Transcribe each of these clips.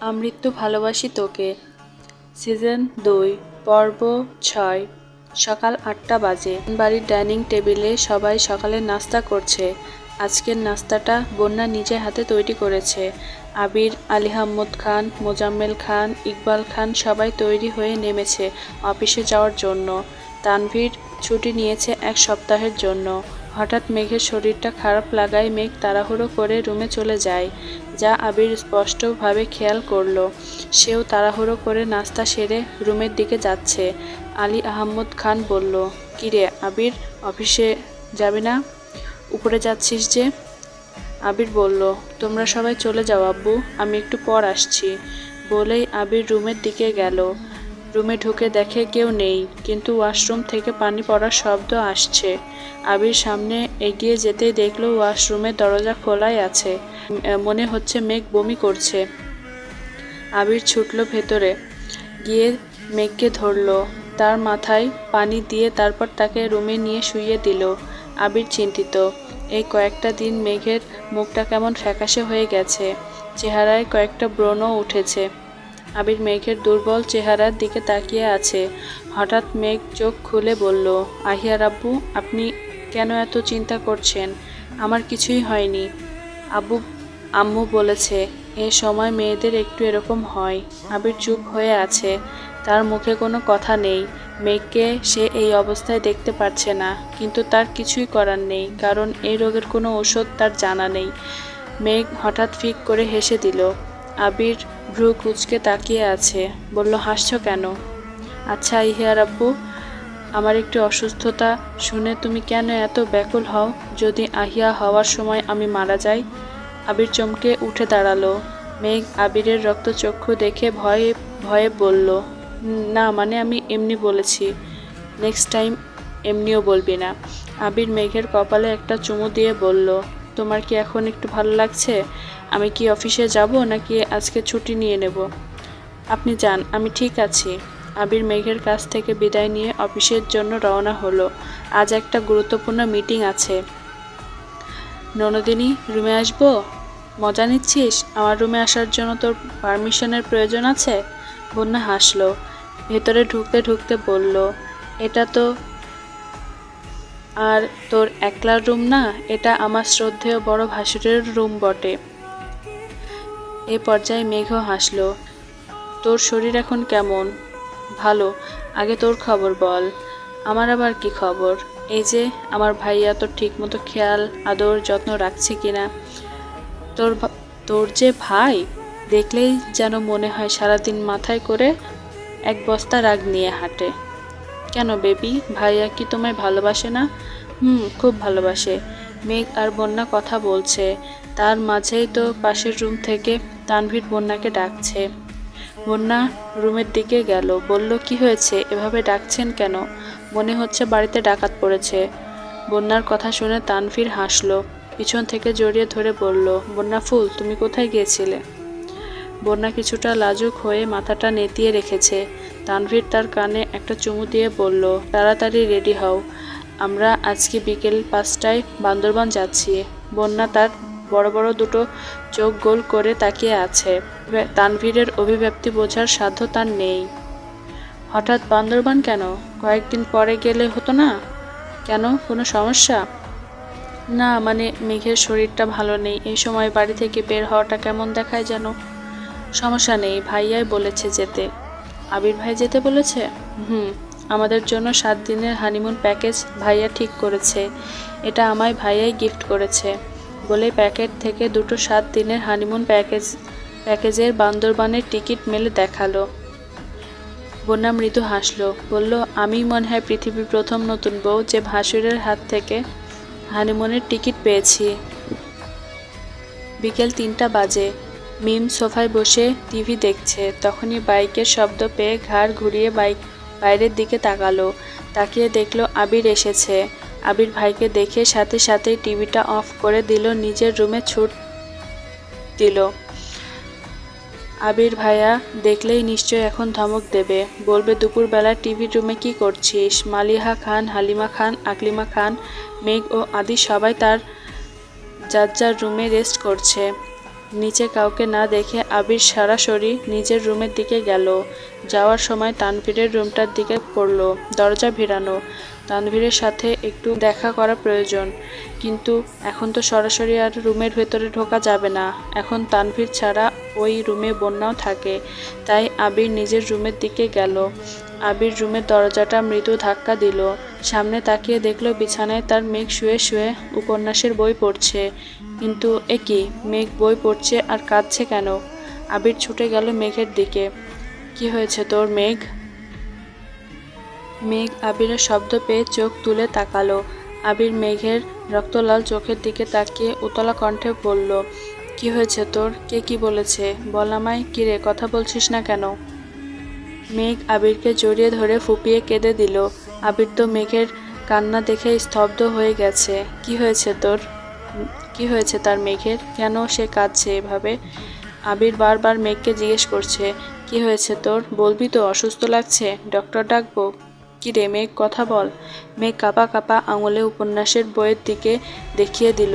আমৃত্যু ভালোবাসি তোকে। সিজন দুই, পর্ব ছয়, সকাল আটটা বাজে। বাড়ির ডাইনিং টেবিলে সবাই সকালে নাস্তা করছে। আজকের নাস্তাটা বন্যা নিজে হাতে তৈরি করেছে। আবির, আলী আহমদ খান, মোজাম্মেল খান, ইকবাল খান সবাই তৈরি হয়ে নেমেছে অফিসে যাওয়ার জন্য। তানভীর ছুটি নিয়েছে এক সপ্তাহের জন্য। হঠাৎ মেঘের শরীরটা খারাপ লাগায় মেঘ তাড়াহুড়ো করে রুমে চলে যায়, যা আবির স্পষ্টভাবে খেয়াল করল। সেও তাড়াহুড়ো করে নাস্তা সেরে রুমের দিকে যাচ্ছে। আলী আহমদ খান বলল, কিরে আবির, অফিসে যাবে না? উপরে যাচ্ছিস যে? আবির বলল, তোমরা সবাই চলে যাও আব্বু, আমি একটু পর আসছি। বলেই আবির রুমের দিকে গেল। রুমে ঢুকে দেখে কেউ নেই, কিন্তু ওয়াশরুম থেকে পানি পড়ার শব্দ আসছে। আবির সামনে এগিয়ে যেতেই দেখল ওয়াশরুমের দরজা খোলাই আছে। মনে হচ্ছে মেঘ বমি করছে। আবির ছুটলো ভেতরে, গিয়ে মেঘকে ধরলো। তার মাথায় পানি দিয়ে তারপর তাকে রুমে নিয়ে শুইয়ে দিল। আবির চিন্তিত, এই কয়েকটা দিন মেঘের মুখটা কেমন ফ্যাকাশে হয়ে গেছে। চেহারায় কয়েকটা ব্রণও উঠেছে। আবির মেঘের দুর্বল চেহারার দিকে তাকিয়ে আছে। হঠাৎ মেঘ চোখ খুলে বলল, আহিয়া আব্বু আপনি কেন এত চিন্তা করছেন? আমার কিছুই হয়নি। আব্বু আম্মু বলেছে, এ সময় মেয়েদের একটু এরকম হয়। আবির চুপ হয়ে আছে। তার মুখে কোনো কথা নেই। মেঘকে সে এই অবস্থায় দেখতে পারছে না, কিন্তু তার কিছুই করার নেই, কারণ এই রোগের কোনো ওষুধ তার জানা নেই। মেঘ হঠাৎ ফিক করে হেসে দিল, আবির ভ্রু কুচকে তাকিয়ে আছে। বলল, হাসছ কেন? আচ্ছা ইহিয়ার আব্বু, আমার একটু অসুস্থতা। শুনে তুমি কেন এত ব্যাকুল হও? যদি আহিয়া হওয়ার সময় আমি মারা যাই? আবির চমকে উঠে দাঁড়াল। মেঘ আবিরের রক্তচক্ষু দেখে ভয়ে ভয়ে বলল, না মানে আমি এমনি বলেছি। নেক্সট টাইম এমনিও বলবি না। আবির মেঘের কপালে একটা চুমু দিয়ে বলল, তোমার কি এখন একটু ভালো লাগছে? আমি কি অফিসে যাব নাকি আজকে ছুটি নিয়ে নেব? আপনি যান, আমি ঠিক আছি। আবির মেঘের কাছ থেকে বিদায় নিয়ে অফিসের জন্য রওনা হলো। আজ একটা গুরুত্বপূর্ণ মিটিং আছে। ননদিনী, রুমে আসব? মজা নিচ্ছিস? আমার রুমে আসার জন্য তোর পারমিশনের প্রয়োজন আছে? বন্যা হাসলো। ভেতরে ঢুকতে ঢুকতে বলল, এটা তো আর তোর একলার রুম না, এটা আমার শ্রদ্ধেয় বড় ভাসুরের রুম বটে। এ পর্যায়ে মেঘ হাসলো। তোর শরীর এখন কেমন? ভালো। আগে তোর খবর বল। আমার আবার কি খবর? এই যে, আমার ভাইয়া তোর ঠিকমতো খেয়াল, আদর, যত্ন রাখছে কিনা? তোর তোর যে ভাই? দেখলেই যেন মনে হয় সারাদিন মাথায় করে এক বস্তা রাগ নিয়ে হাঁটে। কেন বেবি? ভাইয়া কি তোমায় ভালোবাসে না? হুম, খুব ভালোবাসে। মেঘ আর বন্যা কথা বলছে। তার মাঝেই তো পাশের রুম থেকে তানভীর বন্যাকে ডাকছে। বন্যা রুমের দিকে গেল, বলল, কি হয়েছে? এভাবে ডাকছেন কেন? মনে হচ্ছে বাড়িতে ডাকাত পড়েছে। বন্যার কথা শুনে তানভীর হাসলো, পিছন থেকে জড়িয়ে ধরে বলল, বন্যা ফুল, তুমি কোথায় গিয়েছিলে? বন্যা কিছুটা লাজুক হয়ে মাথাটা নেতিয়ে রেখেছে। তানভীর তার কানে একটা চুমু দিয়ে বলল, তাড়াতাড়ি রেডি হও। আমরা আজকে বিকেল পাঁচটায় বান্দরবান যাচ্ছি। বন্যা তার বড় বড় দুটো চোখ গোল করে তাকিয়ে আছে। তানভীরের অভিব্যক্তি বোঝার সাধ্য তার নেই। হঠাৎ বান্দরবান কেন? কয়েকদিন পরে গেলে হতো না? কেন? কোনো সমস্যা? না মানে মেঘের শরীরটা ভালো নেই। এই সময় বাড়ি থেকে বের হওয়াটা কেমন দেখায় যেন? সমস্যা নেই, ভাইয়াই বলেছে যেতে। আবির ভাই যেতে বলেছে? হুম। আমাদের জন্য সাত দিনের হানিমুন প্যাকেজ ভাইয়া ঠিক করেছে। এটা আমায় ভাইয়াই গিফট করেছে। বলে প্যাকেট থেকে দুটো সাত দিনের হানিমুন প্যাকেজ প্যাকেজের বান্দরবানের টিকিট মেলে দেখাল। বন্যা মৃদু হাসলো। বলল আমি মনে হয় পৃথিবীর প্রথম নতুন বউ যে ভাসুরের হাত থেকে হানিমুনের টিকিট পেয়েছি। বিকেল তিনটা বাজে। মিম সোফায় বসে টিভি দেখছে। তখনই বাইকের শব্দ পেয়ে ঘাড় ঘুরিয়ে বাইক বাইরের দিকে তাকালো। তাকিয়ে দেখল আবির এসেছে। আবির ভাইকে দেখে সাথে সাথেই টিভিটা অফ করে দিল, নিজের রুমে ছুট দিল। আবির ভাইয়া দেখলেই নিশ্চয় এখন ধমক দেবে। বলবে, দুপুরবেলা টিভির রুমে কি করছিস? মালিহা খান, হালিমা খান, আকলিমা খান, মেঘ ও আদি সবাই তার যার যার রুমে রেস্ট করছে। নিচে কাউকে না দেখে আবির সরাসরি নিজের রুমের দিকে গেল। যাওয়ার সময় তানভীরের রুমটার দিকে পড়ল, দরজা ভিড়ানো। তানভীরের সাথে একটু দেখা করা প্রয়োজন, কিন্তু এখন তো সরাসরি আর রুমের ভেতরে ঢোকা যাবে না। এখন তানভীর ছাড়া ওই রুমে বন্যাও থাকে, তাই আবির নিজের রুমের দিকে গেল। আবির রুমের দরজাটা মৃদু ধাক্কা দিল। সামনে তাকিয়ে দেখল বিছানায় তার মেঘ শুয়ে শুয়ে উপন্যাসের বই পড়ছে। কিন্তু এ কি? মেঘ বই পড়ছে আর কাঁদছে কেন? আবির ছুটে গেল মেঘের দিকে। কি হয়েছে তোর মেঘ? মেঘ আবিরের শব্দ পেয়ে চোখ তুলে তাকালো। আবির মেঘের রক্তলাল চোখের দিকে তাকিয়ে উতলা কণ্ঠে বলল, কি হয়েছে তোর? কে কি বলেছে? বল কিরে কথা বলছিস না কেন? মেঘ আবিরকে জড়িয়ে ধরে ফুপিয়ে কেঁদে দিল। আবির তো মেঘের কান্না দেখে স্তব্ধ হয়ে গেছে। কি হয়েছে তোর? কি হয়েছে তার মেঘের? কেন সে কাঁদছে এভাবে? আবির বারবার মেঘকে জিজ্ঞেস করছে, কি হয়েছে তোর? বলবি তো, অসুস্থ লাগছে? ডক্টর ডাকবো? কি রে মেঘ, কথা বল। মেঘ কাপা কাপা আঙুলে উপন্যাসের বইয়ের দিকে দেখিয়ে দিল।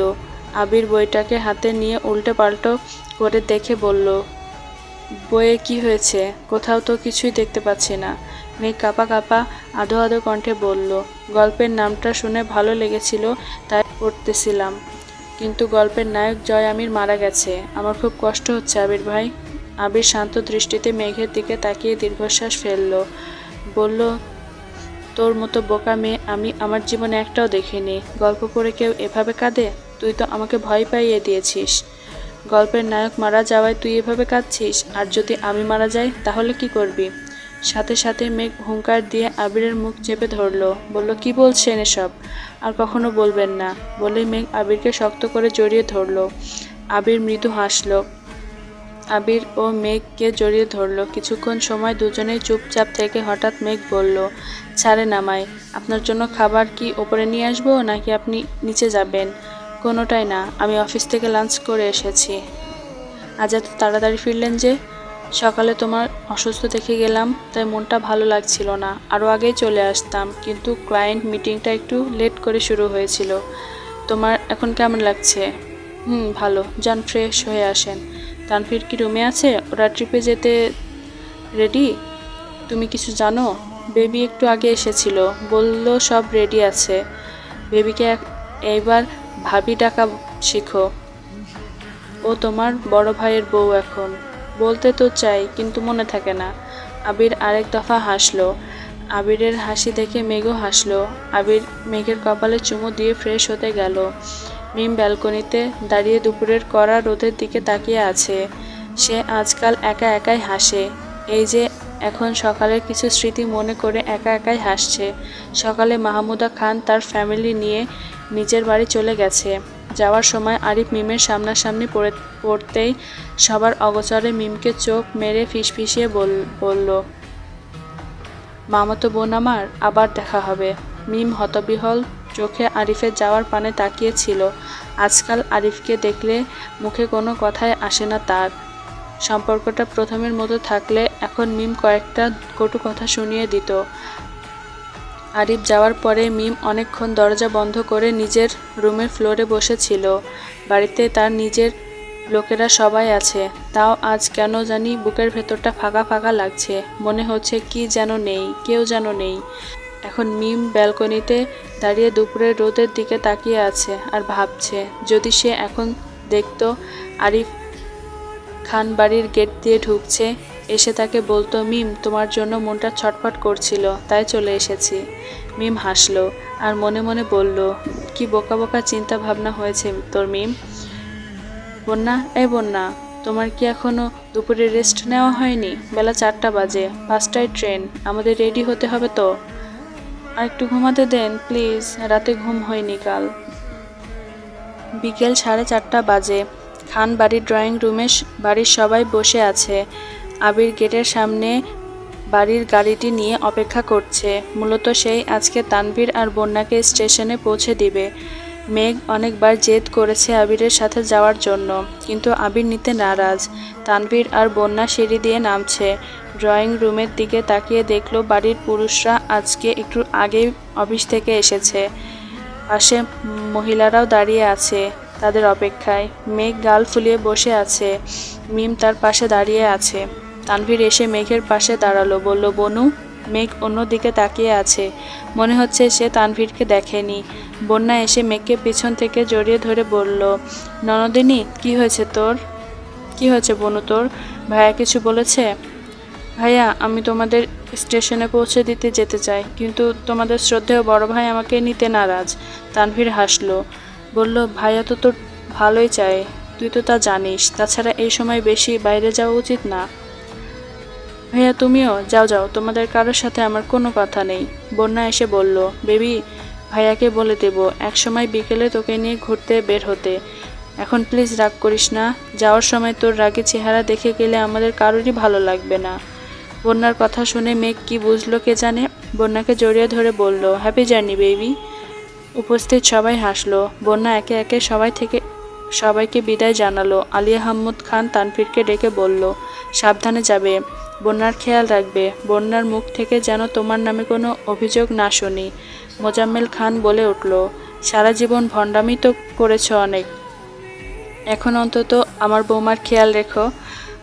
আবির বইটাকে হাতে নিয়ে উল্টে পাল্টো করে দেখে বলল বইয়ে কি হয়েছে? কোথাও তো কিছুই দেখতে পাচ্ছি না। মেঘ কাপা কাপা আধো আধো কণ্ঠে বলল, গল্পের নামটা শুনে ভালো লেগেছিল, তাই পড়তেছিলাম। কিন্তু গল্পের নায়ক জয় আমির মারা গেছে। আমার খুব কষ্ট হচ্ছে আবির ভাই। আবির শান্ত দৃষ্টিতে মেঘের দিকে তাকিয়ে দীর্ঘশ্বাস ফেলল। বলল, তোর মতো বোকা মেয়ে আমি আমার জীবনে একটাও দেখিনি। গল্প পড়ে কেউ এভাবে কাঁদে? তুই তো আমাকে ভয় পাইয়ে দিয়েছিস। গল্পের নায়ক মারা যাওয়ায় তুই এভাবে কাঁদছিস? আর যদি আমি মারা যাই, তাহলে কি করবি? সাথে সাথে মেঘ হুঙ্কার দিয়ে আবিরের মুখ চেপে ধরলো। বলল, কি বলছেন এসব? আর কখনো বলবেন না। বলে মেঘ আবিরকে শক্ত করে জড়িয়ে ধরলো। আবির মৃদু হাসলো। আবির ও মেঘকে জড়িয়ে ধরলো। কিছুক্ষণ সময় দুজনেই চুপচাপ থেকে হঠাৎ মেঘ বলল ছাড়ে নামায় আপনার জন্য খাবার কি ওপরে নিয়ে আসব, নাকি আপনি নিচে যাবেন? কোনোটাই না, আমি অফিস থেকে লাঞ্চ করে এসেছি। আজ এত তাড়াতাড়ি ফিরলেন যে, সকালে তোমার অসুস্থ দেখে গেলাম, তাই মনটা ভালো লাগছিল না। আরও আগেই চলে আসতাম, কিন্তু ক্লায়েন্ট মিটিংটা একটু লেট করে শুরু হয়েছিল। তোমার এখন কেমন লাগছে? হুম, ভালো। যান, ফ্রেশ হয়ে আসেন। তানফির কি রুমে আছে? ওরা ট্রিপে যেতে রেডি? তুমি কিছু জানো? বেবি একটু আগে এসেছিল, বলল সব রেডি আছে। বেবিকে এইবার ভাবি ডাকা শিখো। ও তোমার বড় ভাইয়ের বউ এখন। বলতে তো চাই, কিন্তু মনে থাকে না। আবির আরেক দফা হাসলো। আবিরের হাসি দেখে মেঘও হাসলো। আবির মেঘের কপালে চুমু দিয়ে ফ্রেশ হতে গেল। মিম ব্যালকনিতে দাঁড়িয়ে দুপুরের কড়া রোদের দিকে তাকিয়ে আছে। সে আজকাল একা একাই হাসে। এই যে এখন সকালের কিছু স্মৃতি মনে করে একা একাই হাসছে। সকালে মাহমুদা খান তার ফ্যামিলি নিয়ে নিজের বাড়ি চলে গেছে। যাওয়ার সময় আরিফ মিমের সামনাসামনি পড়ে, পড়তেই সবার অগচরে মিমকে চোখ মেরে ফিসফিসিয়ে বল, বলল, মামাতো বোন আমার, আবার দেখা হবে। মিম হতবিহল চোখে আরিফের যাওয়ার পানে তাকিয়েছিল। আজকাল আরিফকে দেখলে মুখে কোনো কথাই আসে না তার। সম্পর্কটা প্রথমের মতো থাকলে এখন মিম কয়েকটা কটু কথা শুনিয়ে দিত। আরিফ যাওয়ার পরে মিম অনেকক্ষণ দরজা বন্ধ করে নিজের রুমের ফ্লোরে বসেছিল। বাড়িতে তার নিজের লোকেরা সবাই আছে। তাও আজ কেন জানি বুকের ভেতরটা ফাঁকা ফাঁকা লাগছে। মনে হচ্ছে কি যেন নেই, কেউ যেন নেই। এখন মিম ব্যালকনিতে দাঁড়িয়ে দুপুরের রোদের দিকে তাকিয়ে আছে আর ভাবছে, যদি সে এখন দেখতো আরিফ খান বাড়ির গেট দিয়ে ঢুকছে, এসে তাকে বলতো, মিম, তোমার জন্য মনটা ছটফট করছিল, তাই চলে এসেছি। মিম হাসলো আর মনে মনে বলল, কি বোকা বোকা চিন্তা ভাবনা হয়েছে তোর মিম? বন্যা, এই বন্যা, তোমার কি এখনও দুপুরে রেস্ট নেওয়া হয়নি? বেলা চারটা বাজে, পাঁচটায় ট্রেন, আমাদের রেডি হতে হবে তো? আর একটু ঘুমাতে দেন, প্লিজ, রাতে ঘুম হয়নি কাল। বিকেল সাড়ে চারটা বাজে খান বাড়ির ড্রয়িং রুমে বাড়ির সবাই বসে আছে। আবির গেটের সামনে বাড়ির গাড়িটি নিয়ে অপেক্ষা করছে। মূলত সেই আজকে তানভীর আর বন্যাকে স্টেশনে পৌঁছে দিবে। মেঘ অনেকবার জেদ করেছে আবিরের সাথে যাওয়ার জন্য, কিন্তু আবির নিতে নারাজ। তানভীর আর বন্যা সিঁড়ি দিয়ে নামছে। ড্রয়িং রুমের দিকে তাকিয়ে দেখল বাড়ির পুরুষরা আজকে একটু আগেই অফিস থেকে এসেছে। পাশে মহিলারাও দাঁড়িয়ে আছে। তাদের অপেক্ষায়। মেঘ গাল ফুলিয়ে বসে আছে। মিম তার পাশে দাঁড়িয়ে আছে। তানভীর এসে মেঘের পাশে দাঁড়াল, বলল, বনু, মেঘ অন্যদিকে তাকিয়ে আছে। মনে হচ্ছে সে তানভীরকে দেখেনি। বন্যা এসে মেঘকে পিছন থেকে জড়িয়ে ধরে বলল, ননদিনী, কি হয়েছে তোর? কি হয়েছে বনু তোর? ভাইয়া কিছু বলেছে? ভাইয়া আমি তোমাদের স্টেশনে পৌঁছে দিতে যেতে চাই, কিন্তু তোমাদের শ্রদ্ধেয় বড় ভাই আমাকে নিতে নারাজ। তানভীর হাসলো। বলল, ভাইয়া তো তোর ভালোই চায়, তুই তো তা জানিস। তাছাড়া এই সময় বেশি বাইরে যাওয়া উচিত না। ভাইয়া, তুমিও? যাও যাও, তোমাদের কারোর সাথে আমার কোনো কথা নেই। বন্যা এসে বলল, বেবি, ভাইয়াকে বলে দেব, এক সময় বিকেলে তোকে নিয়ে ঘুরতে বের হতে। এখন প্লিজ রাগ করিস না, যাওয়ার সময় তোর রাগে চেহারা দেখে গেলে আমাদের কারোরই ভালো লাগবে না। বন্যার কথা শুনে মেঘ কি বুঝলো কে জানে? বন্যাকে জড়িয়ে ধরে বলল হ্যাপি জার্নি বেবি উপস্থিত সবাই হাসলো। বন্যা একে একে সবাই থেকে, সবাইকে বিদায় জানালো। আলী আহম্মদ খান তানফিরকে ডেকে বলল, সাবধানে যাবে। বন্যার খেয়াল রাখবে। বন্যার মুখ থেকে যেন তোমার নামে কোনো অভিযোগ না শুনি। মোজাম্মেল খান বলে উঠল, সারা জীবন ভণ্ডামি তো করেছ অনেক। এখন অন্তত আমার বৌমার খেয়াল রেখো।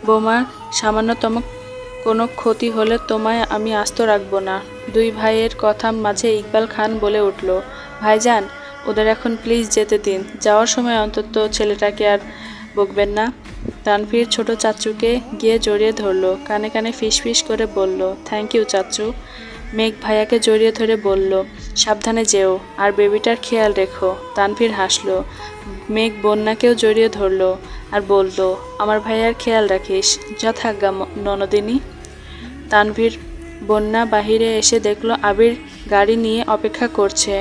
বৌমার সামান্যতম কোনো ক্ষতি হলে তোমায় আমি আস্ত রাখব না। দুই ভাইয়ের কথা মাঝে ইকবাল খান বলে উঠল ভাইজান, ওদের এখন প্লিজ যেতে দিন। যাওয়ার সময় অন্তত ছেলেটাকে আর বকবেন না। তানভীর ছোট চাচুকে গিয়ে জড়িয়ে ধরলো, কানে কানে ফিস ফিস করে বলল থ্যাংক ইউ চাচু। মেঘ ভাইয়াকে জড়িয়ে ধরে বলল, সাবধানে যেও, আর বেবিটার খেয়াল রেখো। তানভীর হাসলো, মেঘ বন্যাকেও জড়িয়ে ধরলো আর বলল, আমার ভাইয়ার খেয়াল রাখিস, যথাজ্ঞা ননদিনী। তানভীর বন্যা বাহিরে এসে দেখল আবির গাড়ি নিয়ে অপেক্ষা করছে।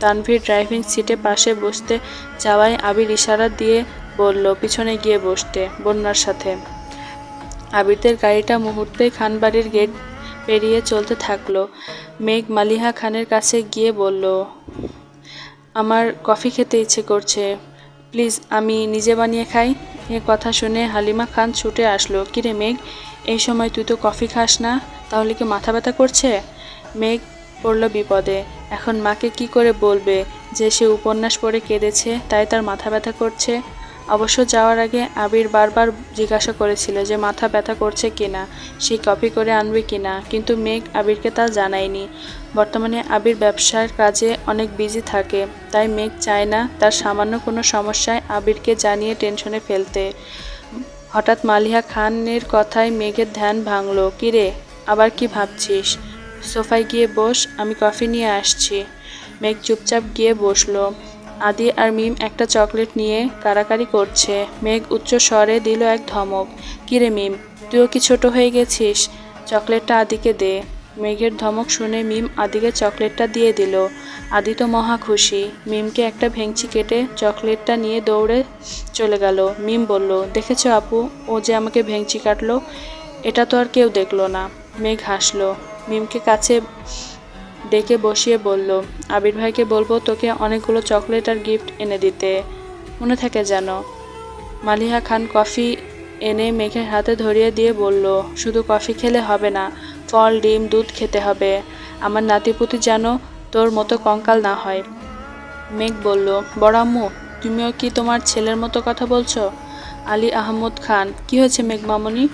তানভীর ড্রাইভিং সিটে পাশে বসতে চাওয়ায় আবির ইশারা দিয়ে বলল, পিছনে গিয়ে বসতে, বন্যার সাথে। আবিরদের গাড়িটা মুহূর্তেই খানবাড়ির গেট পেরিয়ে চলতে থাকল। মেঘ মালিহা খানের কাছে গিয়ে বলল, আমার কফি খেতে ইচ্ছে করছে। প্লিজ, আমি নিজে বানিয়ে খাই। এ কথা শুনে হালিমা খান ছুটে আসলো, কিরে মেঘ, এই সময় তুই তো কফি খাস না, তাহলে কি মাথা ব্যথা করছে? মেঘ পড়ল বিপদে। এখন মাকে কি করে বলবে যে সে উপন্যাস পড়ে কেঁদেছে, তাই তার মাথা ব্যথা করছে? অবশ্য যাওয়ার আগে আবির বারবার জিজ্ঞাসা করেছিল যে মাথা ব্যথা করছে কিনা, সে কপি করে আনবে কিনা, কিন্তু মেঘ আবিরকে তা জানায়নি। বর্তমানে আবির ব্যবসার কাজে অনেক বিজি থাকে, তাই মেঘ চায় না তার সামান্য কোনো সমস্যায় আবিরকে জানিয়ে টেনশনে ফেলতে। হঠাৎ মালিহা খানের কথায় মেঘের ধ্যান ভাঙলো কিরে আবার কি ভাবছিস? সোফায় গিয়ে বস, আমি কফি নিয়ে আসছি। মেঘ চুপচাপ গিয়ে বসল। আদি আর মিম একটা চকলেট নিয়ে কারাকারি করছে। মেঘ উচ্চ স্বরে দিল এক ধমক, কিরে মিম, তুইও কি ছোট হয়ে গেছিস? চকলেটটা আদিকে দে। মেঘের ধমক শুনে মিম আদিকে চকলেটটা দিয়ে দিল। আদি তো মহা খুশি। মিমকে একটা ভেংচি কেটে চকলেটটা নিয়ে দৌড়ে চলে গেল। মিম বলল, দেখেছ আপু, ও যে আমাকে ভেংচি কাটলো, এটা তো আর কেউ দেখল না। মেঘ হাসলো। মিমকে কাছে ডেকে বসিয়ে বলল, আবির ভাইকে বলব তোকে অনেকগুলো চকলেট আর গিফট এনে দিতে। মনে থাকে যেন। মালিহা খান কফি এনে মেঘের হাতে ধরিয়ে দিয়ে বলল, শুধু কফি খেলে হবে না, ফল, ডিম, দুধ খেতে হবে। আমার নাতিপুতি যেন তোর মতো কঙ্কাল না হয়। মেঘ বলল, বড় আম্মু, তুমিও কি তোমার ছেলের মতো কথা বলছো? আলী আহমদ খান, কি হয়েছে মেঘ মামনি?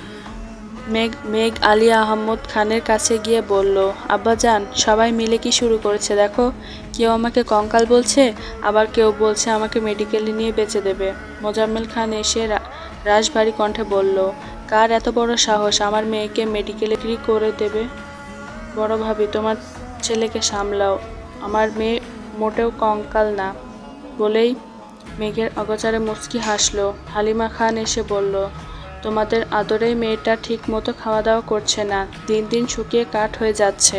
মেঘ মেঘ আলী আহম্মদ খানের কাছে গিয়ে বলল আব্বাজান সবাই মিলে কি শুরু করেছে? দেখো, কেউ আমাকে কঙ্কাল বলছে, আবার কেউ বলছে আমাকে মেডিকেলে নিয়ে বেঁচে দেবে। মোজাম্মেল খান এসে রা- রাশভারী কণ্ঠে বলল, কার এত বড় সাহস? আমার মেয়েকে মেডিকেলে কি করে দেবে? বড় ভাবি, তোমার ছেলেকে সামলাও। আমার মেয়ে মোটেও কঙ্কাল না। বলেই মেঘের অগচারে মুচকি হাসলো। হালিমা খান এসে বলল তোমাদের আদরেই মেয়েটা ঠিক মতো খাওয়া দাওয়া করছে না। দিন দিন শুকিয়ে কাঠ হয়ে যাচ্ছে।